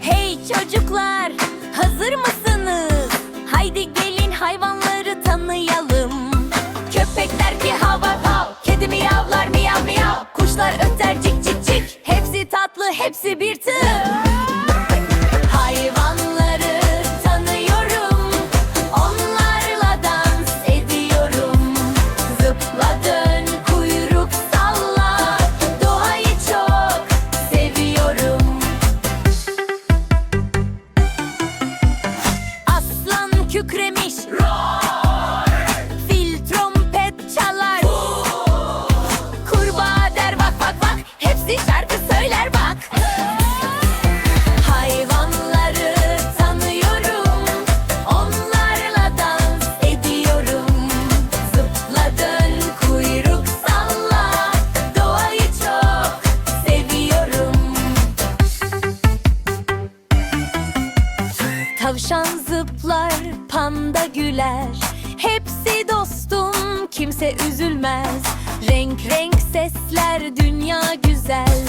Hey çocuklar, hazır mısınız? Haydi gelin hayvanları tanıyalım. Köpekler ki hav hav hav, kedi miyavlar miyav miyav, kuşlar öter cik cik cik. Hepsi tatlı, hepsi bir tür. Kükremiş. Fil Tavşan zıplar, panda güler. Hepsi dostum, kimse üzülmez. Renk renk sesler, dünya güzel